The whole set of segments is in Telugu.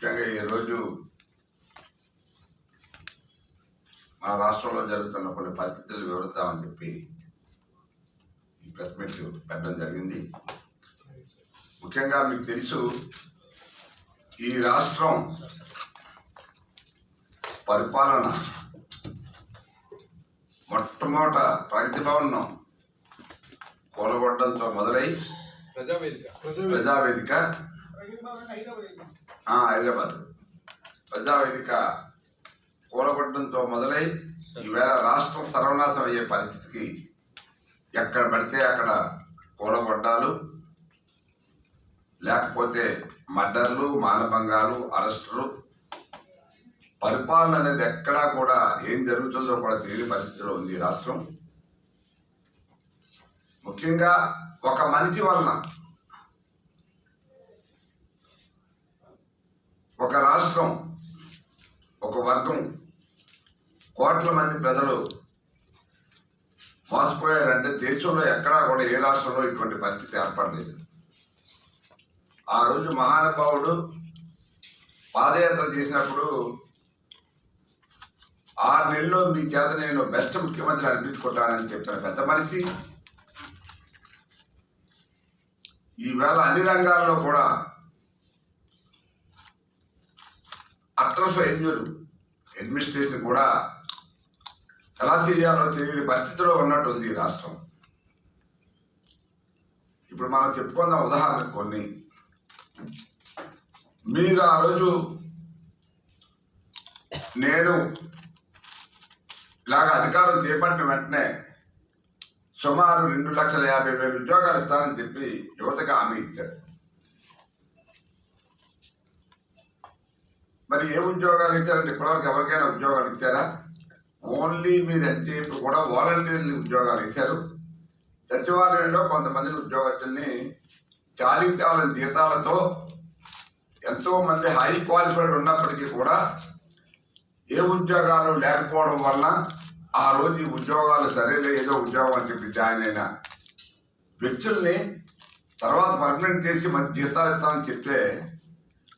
ముఖ్యంగా ఈరోజు మన రాష్ట్రంలో జరుగుతున్న కొన్ని పరిస్థితులు వివరిద్దామని చెప్పి ఈ ప్రెస్ మీట్ పెట్టడం జరిగింది. ముఖ్యంగా మీకు తెలుసు ఈ రాష్ట్రం పరిపాలన మొట్టమొదట ప్రగతి భవన్ కూలగొట్టడంతో మొదలై ప్రజావేదిక. ప్రజావేదిక హైదరాబాద్. ప్రజావేదిక కూలగొట్టడంతో మొదలై ఈవేళ రాష్ట్రం సర్వనాశం అయ్యే పరిస్థితికి ఎక్కడ పడితే అక్కడ కూలగొట్టాలు లేకపోతే మర్డర్లు మానభంగాలు అరెస్టులు పరిపాలన అనేది ఎక్కడా కూడా ఏం జరుగుతుందో కూడా తెలియని పరిస్థితిలో ఉంది రాష్ట్రం. ముఖ్యంగా ఒక మనిషి వలన ఒక రాష్ట్రం ఒక వర్గం కోట్ల మంది ప్రజలు మోసపోయారంటే దేశంలో ఎక్కడా కూడా ఏ రాష్ట్రంలో ఇటువంటి పరిస్థితి ఏర్పడలేదు. ఆ రోజు మహానుభావుడు పాదయాత్ర చేసినప్పుడు ఆరు నెలల్లో మీ చేత నేను బెస్ట్ ముఖ్యమంత్రి అనిపించుకుంటానని చెప్పిన పెద్ద మనిషి. ఈవేళ అన్ని రంగాల్లో కూడా అట్టర్ ఫెయిల్యూర్ అడ్మినిస్ట్రేషన్ కూడా ఎలా చేయాలో తెలియని పరిస్థితిలో ఉన్నట్టు ఉంది ఈ రాష్ట్రం. ఇప్పుడు మనం చెప్పుకుందాం ఉదాహరణ కొన్ని. మీరు ఆ రోజు నేను ఇలాగ అధికారం చేపట్టిన వెంటనే సుమారు రెండు లక్షల యాభై వేల ఉద్యోగాలు ఇస్తానని చెప్పి యువతకు హామీ ఇచ్చాడు. మరి ఏ ఉద్యోగాలు ఇచ్చారంటే ఇప్పటివరకు ఎవరికైనా ఉద్యోగాలు ఇచ్చారా? ఓన్లీ మీరు ఎంతసేపు కూడా వాలంటీర్లు ఉద్యోగాలు ఇచ్చారు. సచివాలయంలో కొంతమంది ఉద్యోగస్తుల్ని చాలీ చాలని జీతాలతో ఎంతో మంది హై క్వాలిఫైడ్ ఉన్నప్పటికీ కూడా ఏ ఉద్యోగాలు లేకపోవడం వల్ల ఆ రోజు ఉద్యోగాలు సరేలే ఏదో ఉద్యోగం అని చెప్పి జాయిన్ అయిన వ్యక్తుల్ని తర్వాత పర్మనెంట్ చేసి మంచి జీతాలు ఇస్తామని చెప్తే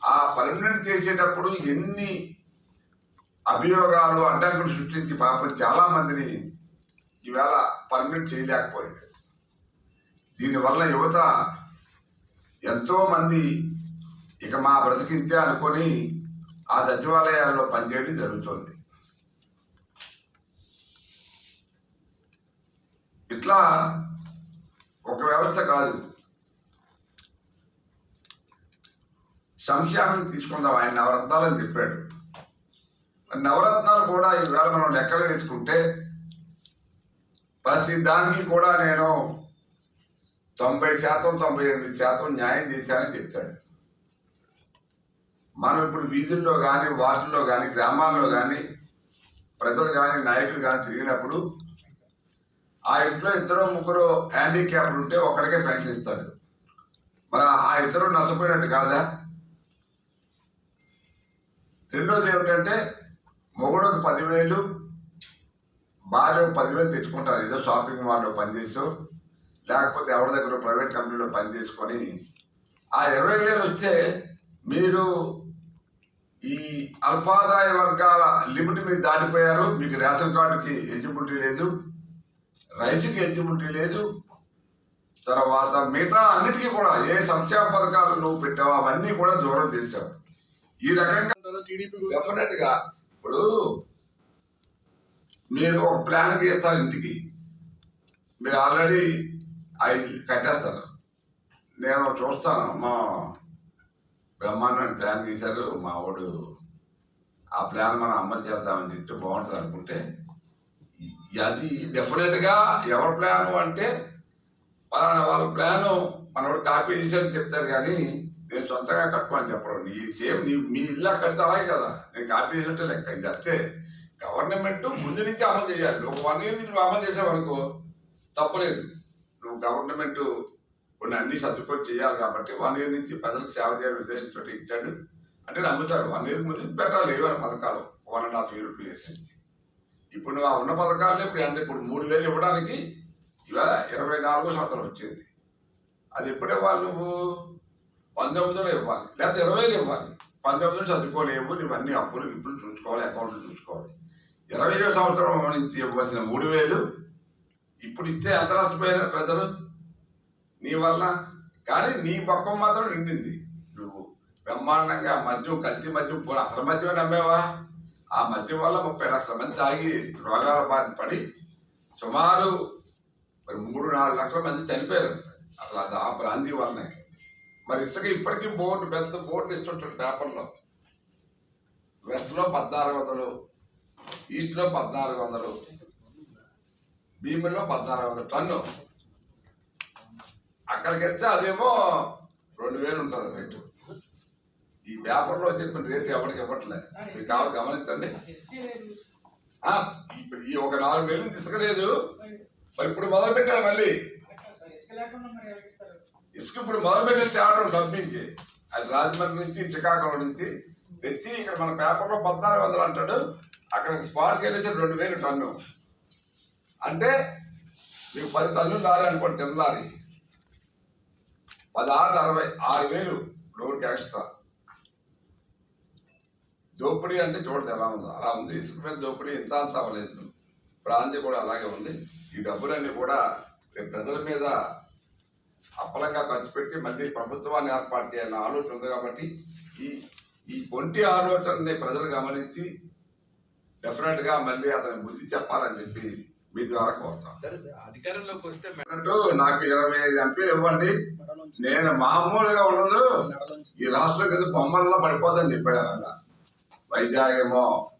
ఆ పర్మనెంట్ చేసేటప్పుడు ఎన్ని అభియోగాలు అడ్డంకులు సృష్టించి పాపం చాలా మందిని ఈవేళ పర్మనెంట్ చేయలేకపోయాడు దీనివల్ల యువత ఎంతో మంది ఇక మా బ్రతికింతే అనుకొని ఆ సచివాలయాల్లో పనిచేయడం జరుగుతోంది. ఇట్లా ఒక వ్యవస్థ కాదు. సంక్షేమం తీసుకుందాం. ఆయన నవరత్నాలని చెప్పాడు. నవరత్నాలు కూడా ఈవేళ మనం లెక్కలు వేసుకుంటే ప్రతి దానికి కూడా నేను తొంభై శాతం తొంభై ఎనిమిది శాతం న్యాయం చేశానని చెప్తాడు. మనం ఇప్పుడు వీధుల్లో కానీ వార్డుల్లో కానీ గ్రామాల్లో కానీ ప్రజలు కానీ నాయకులు కానీ తిరిగినప్పుడు ఆ ఇంట్లో ఇద్దరు ముగ్గురు హ్యాండిక్యాప్డ్ ఉంటే ఒకరికే పెన్షన్ ఇస్తాడు. మరి ఆ ఇద్దరు నష్టపోయినట్టు కాదా? రెండోది ఏమిటంటే మొగుడుకు పదివేలు భార్య పదివేలు తెచ్చుకుంటారు. ఏదో షాపింగ్ మాల్లో పనిచేసో లేకపోతే ఎవరి దగ్గర ప్రైవేట్ కంపెనీలో పని చేసుకొని. ఆ ఇరవై వేలు వస్తే మీరు ఈ అల్పాదాయ వర్గాల లిమిట్ మీద దాటిపోయారు. మీకు రేషన్ కార్డుకి ఎలిజిబిలిటీ లేదు రైస్కి ఎలిజిబిలిటీ లేదు. తర్వాత మిగతా అన్నిటికీ కూడా ఏ సంక్షేమ పథకాలు నువ్వు పెట్టావు అవన్నీ కూడా దూరం చేశావు. ఈ రకంగా టీడీపీ డెఫినెట్గా ఇప్పుడు మీరు ఒక ప్లాన్ గీస్తారు ఇంటికి. మీరు ఆల్రెడీ అవి కట్టేస్తారు. నేను చూస్తాను. మా బ్రహ్మాండమైన ప్లాన్ గీశారు మా వాడు ఆ ప్లాన్ మనం అమలు చేద్దామని చెప్తే బాగుంటుంది అనుకుంటే అది డెఫినెట్గా ఎవరి ప్లాన్ అంటే పలానా వాళ్ళ ప్లాను మనోడు కాపీ చేశారని చెప్తారు కానీ నేను సొంతంగా కట్టుకోని చెప్పడం. నీ సేమ్ నీ మీ ఇల్లు కడితే అలాగే కదా. నేను కాపీ చేసినట్టే లెక్క. ఇది అంతే. గవర్నమెంట్ ముందు నుంచి అమలు చేయాలి. ఒక వన్ ఇయర్ నువ్వు అమలు చేసావనుకో తప్పలేదు. నువ్వు గవర్నమెంట్ కొన్ని అన్ని సర్దుకొని చేయాలి కాబట్టి వన్ ఇయర్ నుంచి ప్రజలకు సేవ చేయాలని ఉద్దేశంతో ఇచ్చాడు. అంటే నమ్ముతాడు. వన్ ఇయర్ ముందు పెట్టాలి. ఏమైనా పథకాలు. One and half year two years నుంచి. ఇప్పుడు నువ్వు ఆ ఉన్న పథకాలు ఇప్పుడు అంటే ఇప్పుడు మూడు వేలు ఇవ్వడానికి ఇవాళ ఇరవై నాలుగో సంవత్సరం వచ్చింది. అది ఎప్పుడు వాళ్ళు పంతొమ్మిది పంతొమ్మిదిలో ఇవ్వాలి. లేకపోతే ఇరవైలో ఇవ్వాలి. పంతొమ్మిది చదువుకోలేము ఇవన్నీ అప్పులు ఇప్పుడు చూసుకోవాలి అకౌంట్లు చూసుకోవాలి. ఇరవై సంవత్సరం నుంచి ఇవ్వాల్సిన మూడు వేలు ఇప్పుడు ఇస్తే ఎంత రాసిపోయారు ప్రజలు? నీ వల్ల. కానీ నీ పక్కం మాత్రం నిండింది. నువ్వు బ్రహ్మాండంగా మద్యం కల్తీ మద్యం అసలు మద్యమే నమ్మేవా? ఆ మద్యం వల్ల ముప్పై లక్షల మంది తాగి రోగాల బారిన పడి సుమారు మరి మూడు నాలుగు లక్షల మంది చనిపోయారు. అసలు అది ఆ బ్రాంతి వల్లనే. మరి ఇసుక ఇప్పటికీ బోర్డు పెద్ద బోర్డు ఇస్తుంటాడు పేపర్లో. వెస్ట్లో పద్నాలుగు వందలు ఈస్ట్లో పద్నాలుగు వందలు భీమిలో పద్నాలుగు వందలు టన్ను. అక్కడికి వెళ్తే అదేమో రెండు వేలు ఉంటుంది రేటు. ఈ పేపర్లో చెప్పిన రేటు ఎవరికి ఇవ్వట్లేదు మీరు కావాలి గమనించండి. ఇప్పుడు ఈ ఒక నాలుగు వేలు తీసుకలేదు మరి ఇప్పుడు మొదలు పెట్టాడు మళ్ళీ ఇసుక ఇప్పుడు మొదలుపెట్టిన తేవడం డబ్బింగ్కి అది రాజమండ్రి నుంచి శ్రీకాకుళం నుంచి తెచ్చి ఇక్కడ మన పేపర్లో పద్నాలుగు వందలు అంటాడు. అక్కడ స్పాట్కి వెళ్ళేసి రెండు వేలు టన్ను. అంటే మీకు పది టన్నులు లారీ అనుకోండి చిన్న లారీ. పదహారు అరవై ఆరు వేలు రోడ్కి ఎక్స్ట్రా దోపిడీ అంటే చూడండి ఎలా ఉంది. అలా ఉంది. ఇసుక మీద దోపిడీ ఇంత అంత అవ్వలేదు. ప్రాంతి కూడా అలాగే ఉంది. ఈ డబ్బులన్నీ కూడా రేపు ప్రజల మీద అప్పలంగా ఖర్చు పెట్టి మళ్ళీ ప్రభుత్వాన్ని ఏర్పాటు చేయాలన్న ఆలోచన ఉంది కాబట్టి ఈ ఈ కొంటి ఆలోచనని ప్రజలు గమనించి డెఫినెట్గా మళ్ళీ అతని బుద్ధి చెప్పాలని చెప్పి మీ ద్వారా కోరుతాం. అధికారంలోకి వస్తే నాకు ఇరవై ఐదు ఎంపీలు ఇవ్వండి. నేను మామూలుగా ఉండదు. ఈ రాష్ట్రం కింద బొమ్మల్లో పడిపోతుందని చెప్పాడు ఆయన. వైజాగ్ ఏమో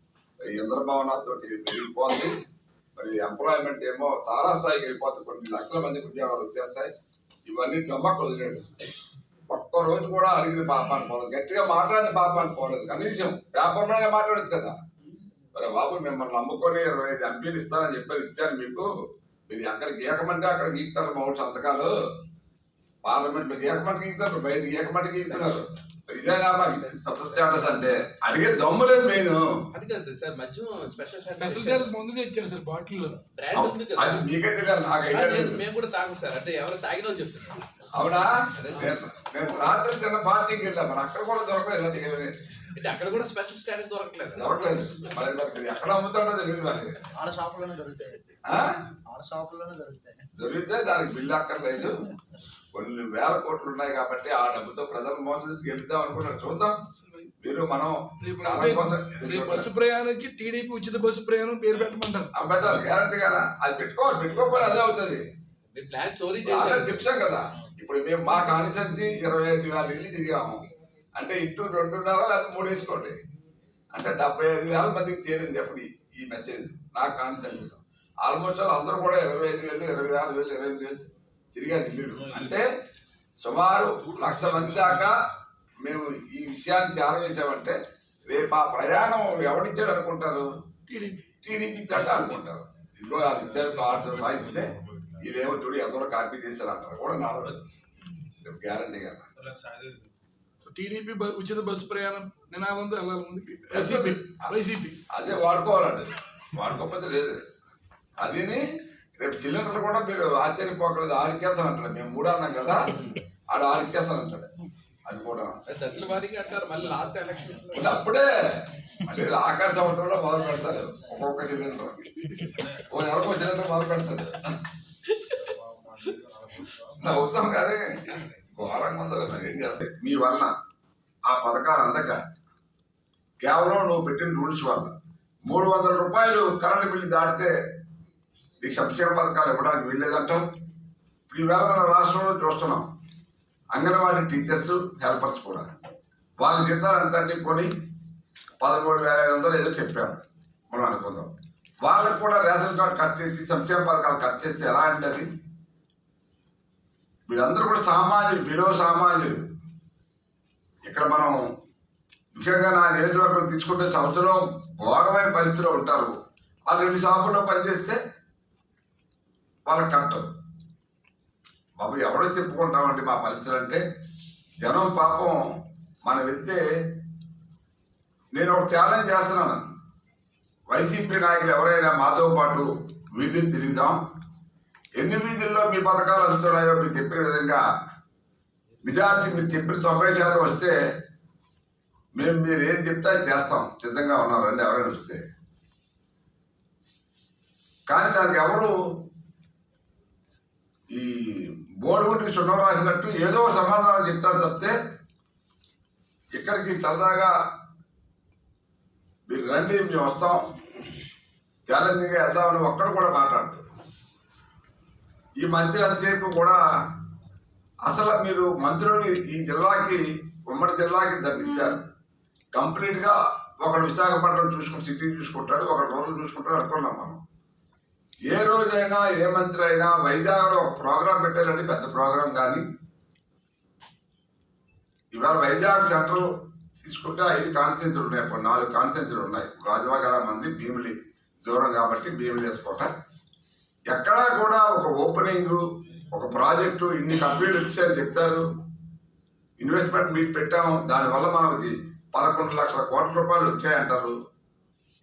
ఇంద్రభవనాథ్ తోటి పెరిగిపోతుంది మరి ఎంప్లాయ్మెంట్ ఏమో తారాస్థాయికి వెళ్ళిపోతుంది. కొన్ని లక్షల మందికి ఉద్యోగాలు వచ్చేస్తాయి. ఇవన్నీ నమ్మకం వదిలేడు ఒక్క రోజు కూడా అడిగిన పాపాన్ని పోలేదు. గట్టిగా మాట్లాడిన పాపాన్ని పోలేదు. కనీసం పేపర్లోనే మాట్లాడచ్చు కదా. మరి బాబు మిమ్మల్ని నమ్ముకొని ఇరవై ఐదు ఎంపీలు ఇస్తానని చెప్పారు ఇచ్చాను మీకు. మీరు ఎక్కడ గీకమంటే అక్కడ గీకుతారు మామూలు సంతకాలు. పార్లమెంట్లో గీకమంటే గీకుతారు బయట గీకమంటే గీకుతున్నారు మరి ఇదేనా మాకు కొత్త స్టేటస్ అంటే అడిగే దమ్ము లేదు మెయిన్. అది కాదు సార్ మధ్య స్పెషల్ స్పెషల్ స్టేటస్ ముందు తెచ్చారు సార్ బాటిల్ బ్రాండ్ ఉంది కదా అది మీకే తెలియాలి నాకు ఐడియా అది లేదు. మేము కూడా తాగు సార్ అంటే ఎవరు తాగినా చెప్తున్నారు. అవునా? నేను నేను రాత్రి చిన్న పార్టీకి వెళ్ళా మరి అక్కడ కూడా దొరకలేదు అంటే అక్కడ కూడా స్పెషల్ స్టేటస్ దొరకలేదు. మరి ఎక్కడ అమ్ముతాడో తెలియదు మరి. ఆడ షాపులోనే దొరుకుతాయి. ఆ? ఆడ షాపులోనే దొరుకుతాయి. దొరికితే దానికి బిల్లు అక్కర్లేదు. కొన్ని వేల కోట్లు ఉన్నాయి కాబట్టి ఆ డబ్బుతో ప్రజల మోసం గెలుద్దాం అనుకున్నారు. చూద్దాం. మీరు మనం బస్సు ప్రయాణానికి టీడీపీ ఉచిత బస్సు ప్రయాణం పేరు పెట్టమంటారు. ఆ పెట్టాలి. గ్యారంటీ కదా అది పెట్టుకోవాలి. పెట్టుకోకపోతే అదే అవుతుంది. ప్లాన్ చోరీ చెప్పాం కదా. ఇప్పుడు మేము మా కాన్సెన్సీ ఇరవై ఐదు వేల ఇల్లు తిరిగాము. అంటే ఇటు రెండున్నర లేదా మూడు వేసుకోండి. అంటే డెబ్బై ఐదు వేల మందికి చేరింది అప్పుడు ఈ- మెసేజ్ నా కాన్సెన్స్ ఆల్మోస్ట్ అందరూ కూడా ఇరవై ఐదు వేలు ఇరవై ఆరు వేలు ఇరవై ఎనిమిది వేలు తిరిగారు ఇల్లు అంటే సుమారు లక్ష మంది దాకా మేము ఈ విషయాన్ని చేరవేశామంటే రేపు ఆ ప్రయాణం ఎవరిచ్చాడు అనుకుంటారు? టీడీపీ. టీడీపీ ఇచ్చాట అనుకుంటారు. ఇదిగో అది ఇచ్చారు కార్డు రాయిస్తే ఇదేమో చూడు ఎవరో కాపీ చేశారు అంటారు. కూడా నాలుగు గ్యారంటీ కదా. టీడీపీ ఉచిత బస్సు ప్రయాణం నినాదంతో వెళ్ళాలి ముందుకి. YCP YCP. అదే వాడుకోవాలండి. వాడుకోకపోతే లేదు. అదిని రేపు సిలిండర్లు కూడా మీరు ఆశ్చర్యపోకలేదు. ఆరికేస్తాను అంటాడు. మేము మూడు అన్నాం కదా. ఆడు ఆరికేస్తాను అంటాడు. అది కూడా. అప్పుడే మళ్ళీ ఆఖరి సంవత్సరంలో మొదలు పెడతారు ఒక్కొక్క సిలిండర్. ఓ నెలకు సిలిండర్ మొదలు పెడతాడు. నవ్వుతాం కానీ ఘోరంగా ఉందా మరి. ఏం చేస్తాయి మీ వలన ఆ పథకాలు అందక కేవలం నువ్వు పెట్టిన రూల్స్ వల్ల మూడు వందల రూపాయలు కరెంటు బిల్లు దాటితే నీకు సంక్షేమ పథకాలు ఇవ్వడానికి వీల్లేదంటావు ఇప్పుడు ఈవేళ మన రాష్ట్రంలో చూస్తున్నాం. అంగన్వాడీ టీచర్స్ హెల్పర్స్ కూడా. వాళ్ళ జీతాలు ఎంత అంటే కొని పదమూడు వేల ఐదు వందలు ఏదో చెప్పాము మనం అనుకుందాం. వాళ్ళకు కూడా రేషన్ కార్డు కట్ చేసి సంక్షేమ పథకాలు కట్ చేసి ఎలా అంటే అది? వీళ్ళందరూ కూడా సామాన్యులు బిలో సామాన్యులు. ఇక్కడ మనం ముఖ్యంగా నా నియోజకవర్గం తీసుకుంటే సంవత్సరం ఘోరమైన పరిస్థితిలో ఉంటారు. వాళ్ళు రెండు షాపుల్లో పనిచేస్తే వాళ్ళకి కట్టదు బాబు ఎవడో చెప్పుకుంటామండి మా పరిస్థితులు అంటే జనం పాపం మనం వెళ్తే నేను ఒక ఛాలెంజ్ చేస్తున్నాను. వైసీపీ నాయకులు ఎవరైనా మాతో పాటు వీధులు తిరుగుదాం. ఎన్ని వీధుల్లో మీ పథకాలు అందుతున్నాయో మీరు చెప్పిన విధంగా మెజార్టీ మీరు చెప్పిన తొంభై శాతం వస్తే మేము మీరు ఏం చెప్తే అది చేస్తాం. సిద్ధంగా ఉన్నాం. రండి ఎవరైనా వస్తే. కానీ దానికి ఎవరు ఈ బోర్డుగుంటికి సున్నం రాసినట్టు ఏదో సమాధానం చెప్తారు తప్పితే ఇక్కడికి సరదాగా మీరు రండి మేము వస్తాం. ఛాలెంజింగ్గా వెళ్దామని ఒక్కడు కూడా మాట్లాడుతారు ఈ మంత్రి అంతసేపు కూడా అసలు మీరు మంత్రులు ఈ జిల్లాకి ఉమ్మడి జిల్లాకి దండించారు కంప్లీట్గా ఒకడు విశాఖపట్నం చూసుకుని సిటీ చూసుకుంటాడు ఒకడు రోజులు చూసుకుంటాడు అనుకున్నాం మనం. ఏ రోజైనా ఏ మంత్రి అయినా వైజాగ్లో ఒక ప్రోగ్రాం పెట్టారండి పెద్ద ప్రోగ్రాం కానీ ఇవాళ వైజాగ్ సెంట్రల్ తీసుకుంటే ఐదు కాన్స్టిట్యూన్సీలు ఉన్నాయి. ఇప్పుడు నాలుగు కాన్స్టిట్యూన్సీలు ఉన్నాయి. గాజువాగల మంది భీమిలి దూరం కాబట్టి భీమిలి వేసుకోట. ఎక్కడా కూడా ఒక ఓపెనింగ్ ఒక ప్రాజెక్టు ఇన్ని కంప్లీట్ వచ్చాయని చెప్తారు. ఇన్వెస్ట్మెంట్ మీట్ పెట్టాము. దానివల్ల మనకి పదకొండు లక్షల కోట్ల రూపాయలు వచ్చాయంటారు.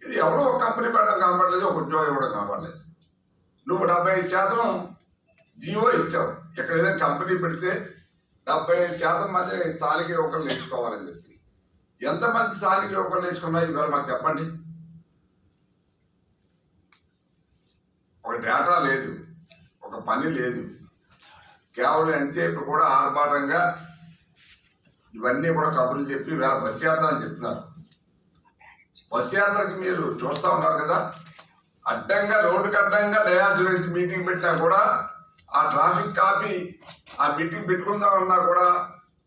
ఇది ఎవరో ఒక కంపెనీ పెట్టడం కనపడలేదు ఒక ఉద్యోగం ఇవ్వడం కనపడలేదు నువ్వు డెబ్బై ఐదు శాతం జీవో ఇచ్చావు. ఎక్కడ ఏదైనా కంపెనీ పెడితే డెబ్బై ఐదు శాతం మంది స్థానిక యువకులు నేర్చుకోవాలని చెప్పి. ఎంతమంది స్థానిక యువకులు నేర్చుకున్నాయి ఇవాళ మాకు చెప్పండి. ఒక డేటా లేదు. ఒక పని లేదు. కేవలం ఎంతసేపు కూడా ఆర్భాటంగా ఇవన్నీ కూడా కబుర్లు చెప్పి వేళ బస్ యాత్ర అని చెప్తున్నారు. బస్ యాత్రకి మీరు చూస్తా ఉన్నారు కదా? అడ్డంగా రోడ్డుకి అడ్డంగా డయాస్ వేసి మీటింగ్ పెట్టినా కూడా ఆ ట్రాఫిక్ కాపీ ఆ మీటింగ్ పెట్టుకుందామన్నా కూడా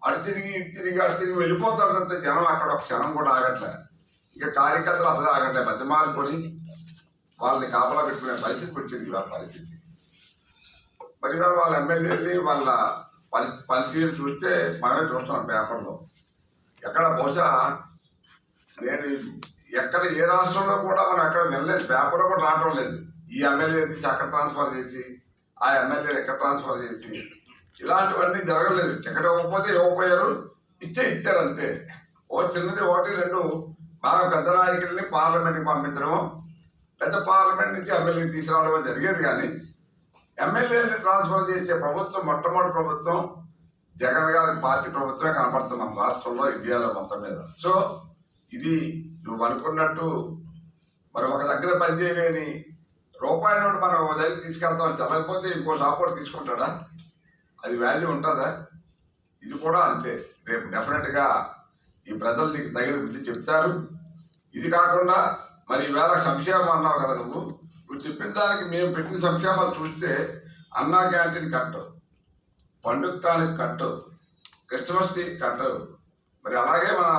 అటు తిరిగి ఇటు తిరిగి అటు తిరిగి వెళ్ళిపోతారు కదా జనం అక్కడ ఒక క్షణం కూడా ఆగట్లే. ఇంకా కార్యకర్తలు అసలు ఆగట్లే. మధ్య మారుకొని వాళ్ళని కాపలా పెట్టుకునే పరిస్థితి వచ్చింది వాళ్ళ పరిస్థితి. మరి వాళ్ళ ఎమ్మెల్యేని వాళ్ళ పని పనితీరు చూస్తే మనమే చూస్తున్నాం పేపర్లో. ఎక్కడ బహుశా నేను ఎక్కడ ఏ రాష్ట్రంలో కూడా మనం ఎక్కడ వెళ్ళలేదు పేపర్లో కూడా రావటం లేదు. ఈ ఎమ్మెల్యే తీసి అక్కడ ట్రాన్స్ఫర్ చేసి ఆ ఎమ్మెల్యే ఎక్కడ ట్రాన్స్ఫర్ చేసి ఇలాంటివన్నీ జరగలేదు. టికెట్ ఇవ్వకపోతే ఇవ్వకపోయారు. ఇస్తే ఇచ్చారు అంతే. ఓ చిన్నది ఒకటి రెండు బాగా పెద్ద నాయకుల్ని పార్లమెంట్కి పంపించడం పెద్ద పార్లమెంట్ నుంచి ఎమ్మెల్యే తీసుకురావడం జరిగేది కానీ ఎమ్మెల్యేని ట్రాన్స్ఫర్ చేసే ప్రభుత్వం మొట్టమొదటి ప్రభుత్వం జగన్ గారి పార్టీ ప్రభుత్వమే కనబడుతున్నాం రాష్ట్రంలో ఇండియాలో మొత్తం మీద. సో ఇది నువ్వు అనుకున్నట్టు మరి ఒక దగ్గర పనిచేయలేని రూపాయి నోటు మనం ఒక దగ్గర తీసుకెళ్తాం చల్లకపోతే ఇంకో షాపోర్ట్ తీసుకుంటాడా? అది వాల్యూ ఉంటుందా? ఇది కూడా అంతే. రేపు డెఫినెట్గా ఈ ప్రజలు నీకు తగిన బుద్ధి చెప్తారు. ఇది కాకుండా మరి ఈవేళ సంక్షేమం అన్నావు కదా నువ్వు. నువ్వు చెప్పిన దానికి మేము పెట్టిన సంక్షేమాలు చూస్తే అన్నా క్యాంటీన్ కట్టు పండుగ కానికి కట్టు క్రిస్టమస్కి కట్టు మరి అలాగే మన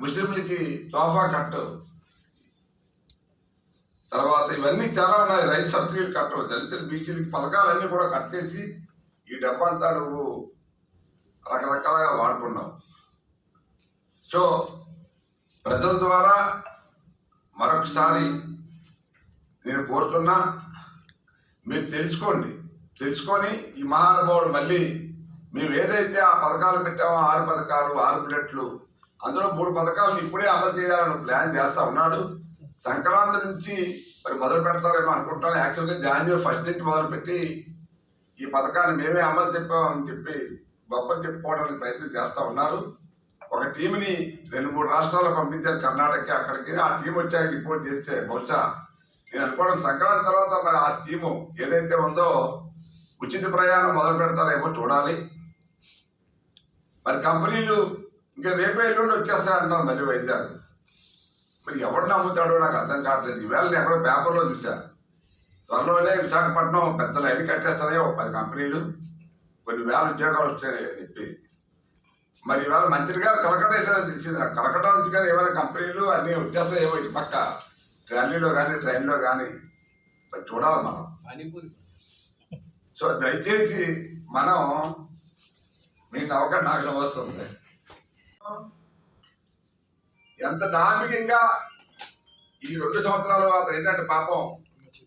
ముస్లింలకి తోఫా కట్టు తర్వాత ఇవన్నీ చాలా ఉన్నాయి. రైతు సర్టిఫికేట్ కట్టవు దళితులు బీసీలకి పథకాలన్నీ కూడా కట్టేసి ఈ డబ్బంతా నువ్వు రకరకాలుగా వాడుకున్నావు. సో ప్రజల ద్వారా మరొకసారి నేను కోరుతున్నా మీరు తెలుసుకోండి. తెలుసుకొని ఈ మహానుభావుడు మళ్ళీ మేము ఏదైతే ఆ పథకాలు పెట్టామో ఆరు పథకాలు ఆరు బుల్లెట్లు అందులో మూడు పథకాలు ఇప్పుడే అమలు చేయాలని ప్లాన్ చేస్తా ఉన్నాడు. సంక్రాంతి నుంచి మరి మొదలు పెడతారేమో అనుకుంటాను. యాక్చువల్గా జాన్యువరి ఫస్ట్ నుంచి మొదలుపెట్టి ఈ పథకాన్ని మేమే అమలు చెప్పామని చెప్పి గొప్పలు చెప్పుకోవడానికి ప్రయత్నం చేస్తా ఉన్నారు. ఒక టీంని రెండు మూడు రాష్ట్రాలకు పంపించారు కర్ణాటకకి అక్కడికి. ఆ టీం వచ్చాక రిపోర్ట్ చేస్తే బహుశా నేను అనుకోవడం సంక్రాంతి తర్వాత మరి ఆ స్కీము ఏదైతే ఉందో ఉచిత ప్రయాణం మొదలు పెడతారేమో చూడాలి. మరి కంపెనీలు ఇంకా రేపే ఎల్లుండి వచ్చేస్తాయంటున్నారు మళ్ళీ వైజాగ్ మరి ఎవరు నమ్ముతాడో నాకు అర్థం కావట్లేదు. ఈవేళ నేను ఎక్కడో పేపర్లో చూసా త్వరలోనే విశాఖపట్నం పెద్ద లైన్ కట్టేస్తానే ఒక పది కంపెనీలు. కొన్ని వేల ఉద్యోగాలు వచ్చాయని చెప్పి. మరి ఇవాళ మంత్రి గారు కలకట వెళ్ళారని తెలిసింది నాకు. కలకట నుంచి కానీ ఏమైనా కంపెనీలు అన్నీ వచ్చేస్తాయేమో ఇటు పక్క. ట్రాలీలో కానీ ట్రైన్లో కానీ. మరి చూడాలి మనం. సో దయచేసి మనం నేను నవ్వక నాకు నవ్వు వస్తుంది ఎంత ధార్మికంగా ఈ రెండు సంవత్సరాలు అతను ఏంటంటే పాపం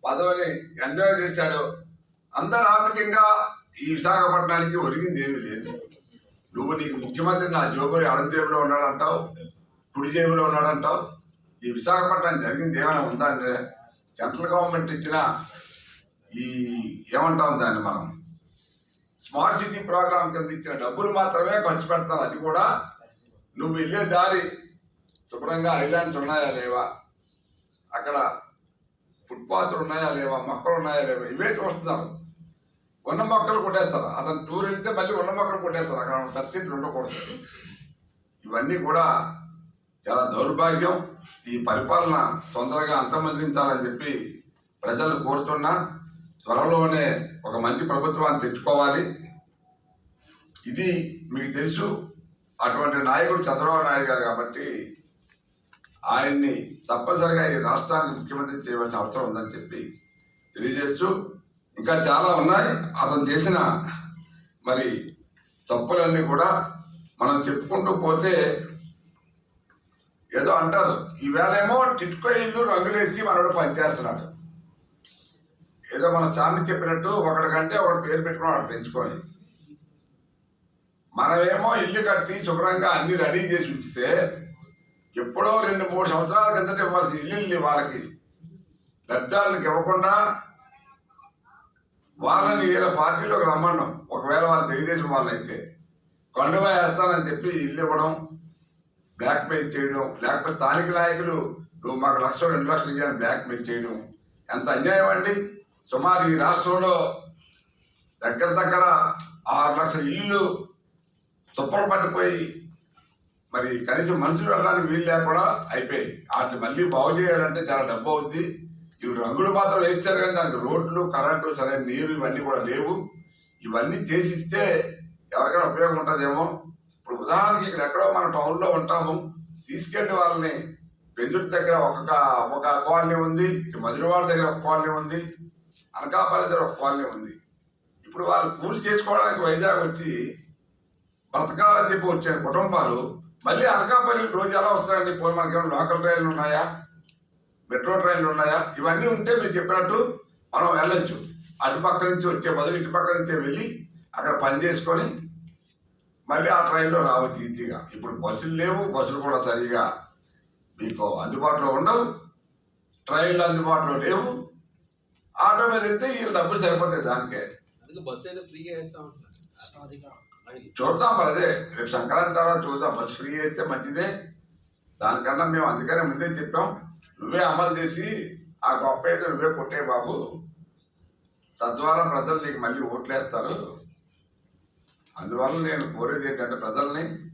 పదవిని ఎంజాయ్ చేశాడు అంత ధార్మికంగా ఈ విశాఖపట్నానికి ఒరిగింది ఏమీ లేదు. నువ్వు నీకు ముఖ్యమంత్రి నా జోబులు ఎడం జేబులో ఉన్నాడంటావు కుడి జేబులో ఉన్నాడంటావు ఈ విశాఖపట్నం జరిగింది ఏమైనా ఉందా అంటే సెంట్రల్ గవర్నమెంట్ ఇచ్చిన ఈ ఏమంటాం దాన్ని మనం? స్మార్ట్ సిటీ ప్రోగ్రామ్ కింద ఇచ్చిన డబ్బులు మాత్రమే ఖర్చు పెడతాను అది కూడా నువ్వు వెళ్ళే దారి శుభ్రంగా ఐలాండ్స్ ఉన్నాయా లేవా? అక్కడ ఫుట్పాత్లు ఉన్నాయా లేవా? మొక్కలు ఉన్నాయా లేవా? ఇవే చూస్తున్నారు. ఉన్న మొక్కలు కొట్టేస్తారు. అతను టూర్ వెళ్తే మళ్ళీ ఉన్న మొక్కలు కొట్టేస్తారు. అక్కడ పెద్ద ఉండకూడదు. ఇవన్నీ కూడా చాలా దౌర్భాగ్యం. ఈ పరిపాలన తొందరగా అంతమందించాలని చెప్పి ప్రజలు కోరుతున్నా. త్వరలోనే ఒక మంచి ప్రభుత్వాన్ని తెచ్చుకోవాలి. ఇది మీకు తెలుసు అటువంటి నాయకుడు చంద్రబాబు నాయుడు గారు కాబట్టి ఆయన్ని తప్పనిసరిగా ఈ రాష్ట్రానికి ముఖ్యమంత్రి చేయవలసిన అవసరం ఉందని చెప్పి తెలియజేస్తూ ఇంకా చాలా ఉన్నాయి. అతను చేసిన మరి తప్పులన్నీ కూడా మనం చెప్పుకుంటూ పోతే ఏదో అంటారు ఈవేళేమో టిట్కో ఇల్లు రంగులేసి మనోడు పనిచేస్తున్నాడు. ఏదో మన స్వామి చెప్పినట్టు ఒకటికంటే ఒకటి పేరు పెట్టుకుని వాడు పెంచుకొని. మనమేమో ఇల్లు కట్టి శుభ్రంగా అన్ని రెడీ చేసి ఉంచితే ఎప్పుడో రెండు మూడు సంవత్సరాల కిందట ఇవ్వాల్సిన ఇల్లు వాళ్ళకి పెద్దాళ్ళకి ఇవ్వకుండా వాళ్ళని వీళ్ళ పార్టీలోకి రమ్మడం ఒకవేళ వాళ్ళు తెలుగుదేశం వాళ్ళైతే కండువా వేస్తానని చెప్పి ఇల్లు ఇవ్వడం బ్లాక్ మెయిల్ చేయడం లేకపోతే స్థానిక నాయకులు నువ్వు మాకు లక్ష రెండు లక్షలు ఇవ్వాలని బ్లాక్ మెయిల్ చేయడం ఎంత అన్యాయం అండి? సుమారు ఈ రాష్ట్రంలో దగ్గర దగ్గర ఆరు లక్షల ఇల్లు తుప్పలు పట్టిపోయి మరి కనీసం మనుషులు వెళ్ళడానికి వీలు లేకుండా అయిపోయాయి. వాటిని మళ్ళీ బాగు చేయాలంటే చాలా డబ్బు అవుద్ది. ఇవి రంగులు మాత్రం వేస్తారు కానీ దానికి రోడ్లు కరెంటు సరైన నీరు ఇవన్నీ కూడా లేవు. ఇవన్నీ చేసి ఇస్తే ఎవరికైనా ఉపయోగం ఉంటుందేమో? ఇప్పుడు ఉదాహరణకి ఇక్కడ ఎక్కడో మన టౌన్లో ఉంటాము. తీసుకెళ్ళి వాళ్ళని పెందుడి దగ్గర ఒక ఒక కాలనీ ఉంది. ఇటు మధురవాడ దగ్గర ఒక కాలనీ ఉంది. అనకాపల్లి దగ్గర ఒక కాలనీ ఉంది. ఇప్పుడు వాళ్ళు కూలి చేసుకోవడానికి వైజాగ్ వచ్చి బ్రతకాలని చెప్పి వచ్చే కుటుంబాలు. మళ్ళీ అనకాపల్లి రోజు ఎలా వస్తాయండి పోయి మనకి ఏమైనా లోకల్ రైళ్ళు ఉన్నాయా? మెట్రో ట్రైన్లు ఉన్నాయా? ఇవన్నీ ఉంటే మీరు చెప్పినట్టు మనం వెళ్ళొచ్చు. అటుపక్క నుంచి వచ్చే బదులు ఇటు పక్క నుంచే వెళ్ళి అక్కడ పని చేసుకొని మళ్ళీ ఆ ట్రైన్లో రావచ్చు ఈజీగా. ఇప్పుడు బస్సులు లేవు బస్సులు కూడా సరిగా మీకు అందుబాటులో ఉండవు. ట్రైన్లు అందుబాటులో లేవు. ఆటో మీద వెళ్తే ఈ డబ్బులు సరిపోతాయి దానికే. బస్సు. చూద్దాం మరి అదే రేపు సంక్రాంతి తర్వాత చూద్దాం. బస్ ఫ్రీ అయితే మంచిదే. దానికన్నా మేము అందుకనే ముందే చెప్పాం. నువ్వే అమలు చేసి ఆ గొప్ప ఏదో నువ్వే కొట్టే బాబు. తద్వారా ప్రజలు నీకు మళ్ళీ ఓట్లేస్తారు. అందువల్ల నేను కోరేది ఏంటంటే ప్రజల్ని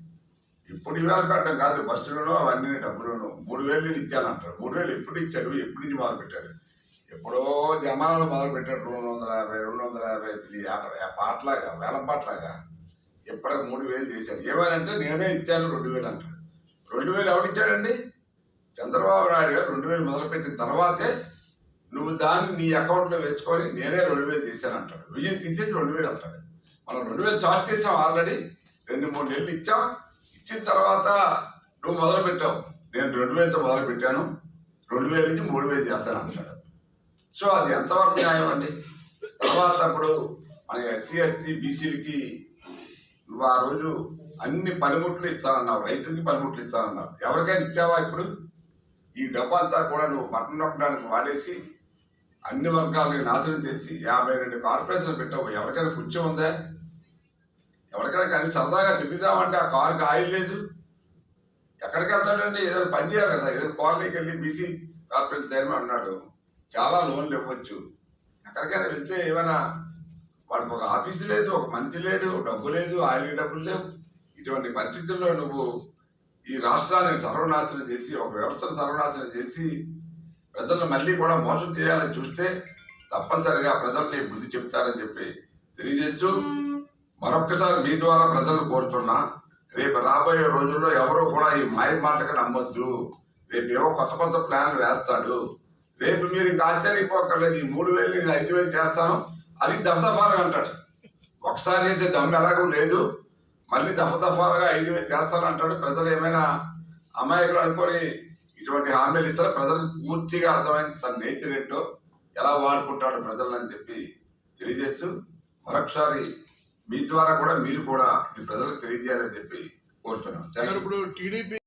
ఇప్పుడు ఇవాళ పెట్టడం కాదు బస్సులను అవన్నీ డబ్బులను మూడు వేలు నేను ఇచ్చానంటాడు మూడు వేలు ఎప్పుడు ఇచ్చాడు? ఎప్పుడు నుంచి మొదలు పెట్టాడు ఎప్పుడో జమానాలు మొదలు పెట్టాడు రెండు వందల యాభై రెండు వందల యాభై ఇది ఆట పాటలాగా వేలం పాటలాగా. ఎప్పటికి మూడు వేలు చేశాడు. ఏమనంటే నేనే ఇచ్చాను రెండు వేలు అంటాడు. రెండు వేలు ఎవడిచ్చాడండి చంద్రబాబు నాయుడు గారు రెండు వేలు మొదలుపెట్టిన తర్వాతే నువ్వు దాన్ని నీ అకౌంట్లో వేసుకొని నేనే రెండు వేలు చేశాను అంటాడు. విజయం తీసేసి రెండు వేలు అంటాడు. మనం రెండు వేలు చార్జ్ చేసాం ఆల్రెడీ. రెండు మూడు నెలలు ఇచ్చాం. ఇచ్చిన తర్వాత నువ్వు మొదలు పెట్టావు నేను రెండు వేలతో మొదలు పెట్టాను రెండు వేల నుంచి మూడు వేలు చేస్తాను అంటాడు. సో అది ఎంతవరకు న్యాయం అండి? తర్వాత అప్పుడు మన ఎస్సీ ఎస్టీ బీసీలకి నువ్వు ఆ రోజు అన్ని పనిముట్లు ఇస్తానన్నావు రైతులకి పనిముట్లు ఇస్తానన్నావు. ఎవరికైనా ఇచ్చావా ఇప్పుడు? ఈ డబ్బు అంతా కూడా నువ్వు బట్టలు నొక్కడానికి వాడేసి అన్ని వర్గాలని నాశనం చేసి యాభై రెండు కార్పొరేషన్లు పెట్టావు. ఎవరికైనా కూర్చో ఉందా? ఎవరికైనా కానీ సరదాగా తిరుగుదామంటే ఆ కారుకి ఆయిల్ లేదు. ఎక్కడికి వెళ్తాడండి? ఏదైనా పని చేయాలి కదా. ఏదైనా కాలనీకి వెళ్ళి బీసీ కార్పొరేషన్ చైర్మన్ అన్నాడు. చాలా లోన్లు ఇవ్వచ్చు. ఎక్కడికైనా వెళ్తే ఏమైనా వాడికి ఒక ఆఫీసు లేదు ఒక మంచి లేడు డబ్బు లేదు ఆయిల్ డబ్బులు లేవు. ఇటువంటి పరిస్థితుల్లో నువ్వు ఈ రాష్ట్రాన్ని సర్వనాశనం చేసి ఒక వ్యవస్థను సర్వనాశనం చేసి ప్రజలను మళ్ళీ కూడా మోసం చేయాలని చూస్తే తప్పనిసరిగా ప్రజల్ని బుద్ధి చెప్తారని చెప్పి తెలియజేస్తూ మరొక్కసారి మీ ద్వారా ప్రజలు కోరుతున్నా రేపు రాబోయే రోజుల్లో ఎవరో కూడా ఈ మాయ మాటలకు నమ్మొద్దు. రేపు ఏవో కొత్త కొత్త ప్లాన్లు వేస్తాడు. రేపు మీరు ఇంకా ఆశ్చర్యపోకర్లేదు. ఈ మూడు వేలు నేను ఐదు వేలు చేస్తాను. అది దఫదఫాలుగా అంటాడు. ఒకసారి చేసే దమ్ము ఎలాగూ లేదు. మళ్ళీ దఫదఫాలుగా ఐదు వేలు చేస్తాను అంటాడు. ప్రజలు ఏమైనా అమాయకులు అనుకొని ఇటువంటి హామీలు ఇస్తారో? ప్రజలకు పూర్తిగా అర్థమైంది తన నేచర్ ఏంటో ఎలా వాడుకుంటాడు ప్రజలని చెప్పి తెలియజేస్తూ మరొకసారి మీ ద్వారా కూడా మీరు కూడా ఇది ప్రజలకు తెలియజేయాలని చెప్పి కోరుతున్నాం. ఇప్పుడు టీడీపీ